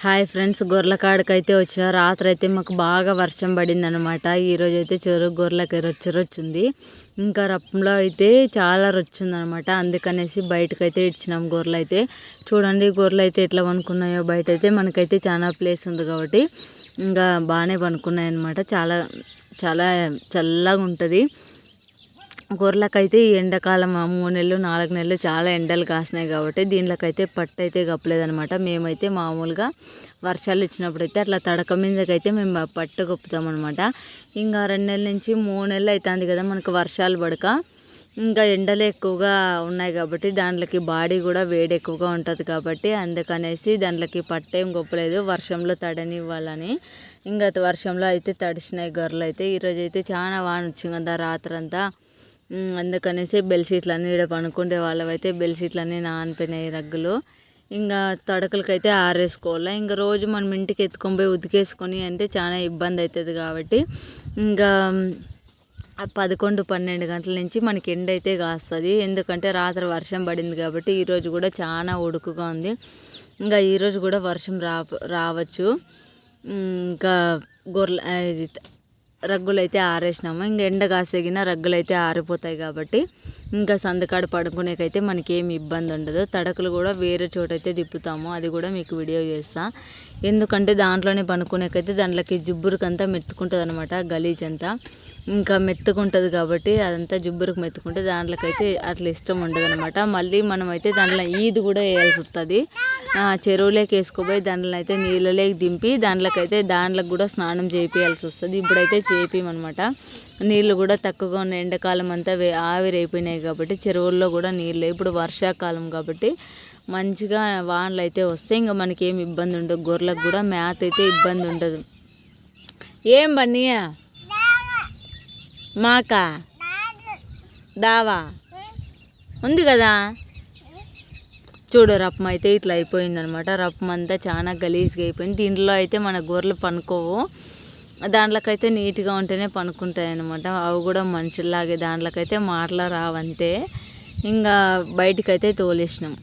Hi friends గొర్రెల కాడికైతే వచ్చిన రాత్రి అయితే మాకు బాగా వర్షం పడింది అనమాట ఈరోజు అయితే చెరు గొర్రెలకి రొచ్చు ఇంకా రప్పంలో అయితే చాలా రొచ్చిందనమాట అనమాట అందుకనేసి బయటకైతే ఇచ్చినాం గొర్రెలు అయితే చూడండి గొర్రెలు అయితే ఎట్లా పనుకున్నాయో బయట అయితే మనకైతే చాలా ప్లేస్ ఉంది కాబట్టి ఇంకా బాగానే పనుకున్నాయి అనమాట చాలా చాలా చల్లగా ఉంటుంది గొర్రెలకైతే ఈ ఎండాకాలం మూడు నెలలు నాలుగు నెలలు చాలా ఎండలు కాసినాయి కాబట్టి దీనిలోకైతే పట్టు అయితే కప్పలేదనమాట మేమైతే మామూలుగా వర్షాలు ఇచ్చినప్పుడు అయితే అట్లా తడక మీదకైతే మేము పట్టు కప్పుతామన్నమాట. అనమాట ఇంకా రెండు నెలల నుంచి మూడు నెలలు అవుతుంది కదా మనకు వర్షాలు పడక. ఇంకా ఎండలు ఎక్కువగా ఉన్నాయి కాబట్టి దాంట్లోకి బాడీ కూడా వేడి ఎక్కువగా ఉంటుంది కాబట్టి అందుకనేసి దాంట్లోకి పట్టేం గొప్పలేదు వర్షంలో తడనివ్వాలని. ఇంకా వర్షంలో అయితే తడిసినాయి గొర్రెలు అయితే ఈరోజు అయితే చాలా వాన వచ్చింది కదా రాత్రంతా. అందుకనేసి బెడ్షీట్లు అన్నీ ఇక్కడ పనుకుంటే వాళ్ళవైతే బెడ్షీట్లు అన్నీ నానిపోయినాయి రగ్గులు. ఇంకా తడకలకైతే ఆరేసుకోవాలి. ఇంకా రోజు మనం ఇంటికి ఎత్తుకొని పోయి ఉతికేసుకొని అంటే చాలా ఇబ్బంది అవుతుంది కాబట్టి. ఇంకా పదకొండు పన్నెండు గంటల నుంచి మనకి ఎండ అయితే కాస్తుంది. ఎందుకంటే రాత్రి వర్షం పడింది కాబట్టి ఈరోజు కూడా చాలా ఉడుకుగా ఉంది. ఇంకా ఈరోజు కూడా వర్షం రా రావచ్చు. ఇంకా గొర్రె రగ్గులు అయితే ఆరేసినాము. ఇంకా ఎండ కాసేగిన రగ్గులు అయితే ఆరిపోతాయి కాబట్టి ఇంకా సందకాడ పడుకునేకైతే మనకి ఏమి ఇబ్బంది ఉండదు. తడకలు కూడా వేరే చోట అయితే తిప్పుతాము. అది కూడా మీకు వీడియో చేస్తా. ఎందుకంటే దాంట్లోనే పనుకునేకైతే దాంట్లోకి జుబ్బురికంతా మెత్తుకుంటుంది అనమాట గలీజ్ అంతా. ఇంకా మెత్తుకుంటుంది కాబట్టి అదంతా జుబ్బురికి మెత్తుకుంటే దాంట్లోకైతే అట్లా ఇష్టం ఉండదు అనమాట మళ్ళీ మనమైతే దాంట్లో ఈద్ కూడా వేయాల్సి వస్తుంది చెరువులోకి వేసుకోపోయి దాంట్లో అయితే నీళ్ళలోకి దింపి దాంట్లోకైతే దాంట్లోకి కూడా స్నానం చేయించాల్సి వస్తుంది ఇప్పుడైతే చేపించమనమాట నీళ్ళు కూడా తక్కువగా ఉన్నాయి ఎండాకాలం అంతా ఆవిరైపోయినాయి కాబట్టి చెరువుల్లో కూడా నీళ్ళు ఇప్పుడు వర్షాకాలం కాబట్టి మంచిగా వానలు అయితే వస్తాయి ఇంకా మనకి ఏమి ఇబ్బంది ఉండదు. గొర్రెలకు కూడా మేత అయితే ఇబ్బంది ఉండదు. ఏం బన్నీయా మాకా? దావా? ఉంది కదా? చూడు రప్పం అయితే ఇట్లా అయిపోయిందనమాట. రప్పం అంతా చాలా గలీజ్గా అయిపోయింది. దీంట్లో అయితే మన గొర్రెలు పనుకోవు. దాంట్లోకైతే నీట్గా ఉంటేనే పనుకుంటాయి అనమాట అవి కూడా మనుషుల్లాగే దాంట్లోకైతే మాటలు రావంతే. ఇంకా బయటకైతే తోలేసినాం.